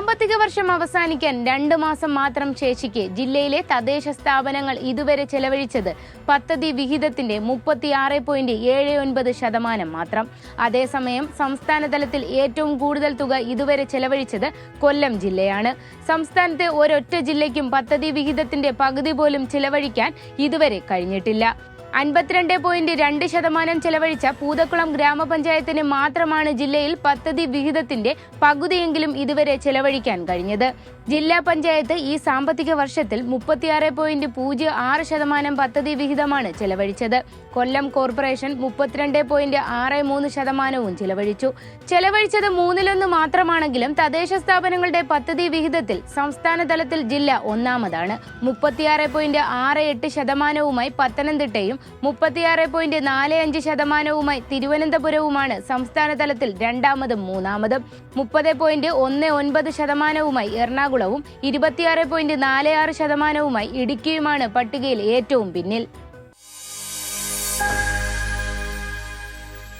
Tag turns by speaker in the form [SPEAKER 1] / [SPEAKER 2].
[SPEAKER 1] സാമ്പത്തിക വർഷം അവസാനിക്കാൻ രണ്ട് മാസം മാത്രം ശേഷിക്കെ ജില്ലയിലെ തദ്ദേശ സ്ഥാപനങ്ങൾ ഇതുവരെ ചെലവഴിച്ചത് പദ്ധതി വിഹിതത്തിന്റെ മുപ്പത്തിയാറ് പോയിന്റ് ഏഴ് ഒൻപത് ശതമാനം മാത്രം. അതേസമയം സംസ്ഥാന തലത്തിൽ ഏറ്റവും കൂടുതൽ തുക ഇതുവരെ ചെലവഴിച്ചത് കൊല്ലം ജില്ലയാണ്. സംസ്ഥാനത്തെ ഒരൊറ്റ ജില്ലയ്ക്കും പദ്ധതി വിഹിതത്തിന്റെ പകുതി പോലും ചെലവഴിക്കാൻ ഇതുവരെ കഴിഞ്ഞിട്ടില്ല. അൻപത്തിരണ്ട് പോയിന്റ് രണ്ട് ശതമാനം ചെലവഴിച്ച പൂതക്കുളം ഗ്രാമപഞ്ചായത്തിന് മാത്രമാണ് ജില്ലയിൽ പദ്ധതി വിഹിതത്തിന്റെ പകുതിയെങ്കിലും ഇതുവരെ ചെലവഴിക്കാൻ കഴിഞ്ഞത്. ജില്ലാ പഞ്ചായത്ത് ഈ സാമ്പത്തിക വർഷത്തിൽ മുപ്പത്തിയാറ് പോയിന്റ് പൂജ്യം ആറ് ശതമാനം പദ്ധതി വിഹിതമാണ് ചെലവഴിച്ചത്. കൊല്ലം കോർപ്പറേഷൻ മുപ്പത്തിരണ്ട് പോയിന്റ് ആറ് മൂന്ന് ശതമാനവും ചെലവഴിച്ചു. ചെലവഴിച്ചത് മൂന്നിലൊന്ന് മാത്രമാണെങ്കിലും തദ്ദേശ സ്ഥാപനങ്ങളുടെ പദ്ധതി വിഹിതത്തിൽ സംസ്ഥാന തലത്തിൽ ജില്ല ഒന്നാമതാണ്. മുപ്പത്തിയാറ് പോയിന്റ് ആറ് എട്ട് ശതമാനവുമായി പത്തനംതിട്ടയും മുപ്പത്തിയാറ് പോയിന്റ് നാല് അഞ്ച് ശതമാനവുമായി തിരുവനന്തപുരവുമാണ് സംസ്ഥാന തലത്തിൽ രണ്ടാമതും മൂന്നാമതും. മുപ്പത് പോയിന്റ് ഒന്ന് ഒൻപത് ശതമാനവുമായി എറണാകുളവും ഇരുപത്തിയാറ് പോയിന്റ് നാല് ആറ് ശതമാനവുമായി ഇടുക്കിയുമാണ് പട്ടികയിൽ ഏറ്റവും പിന്നിൽ.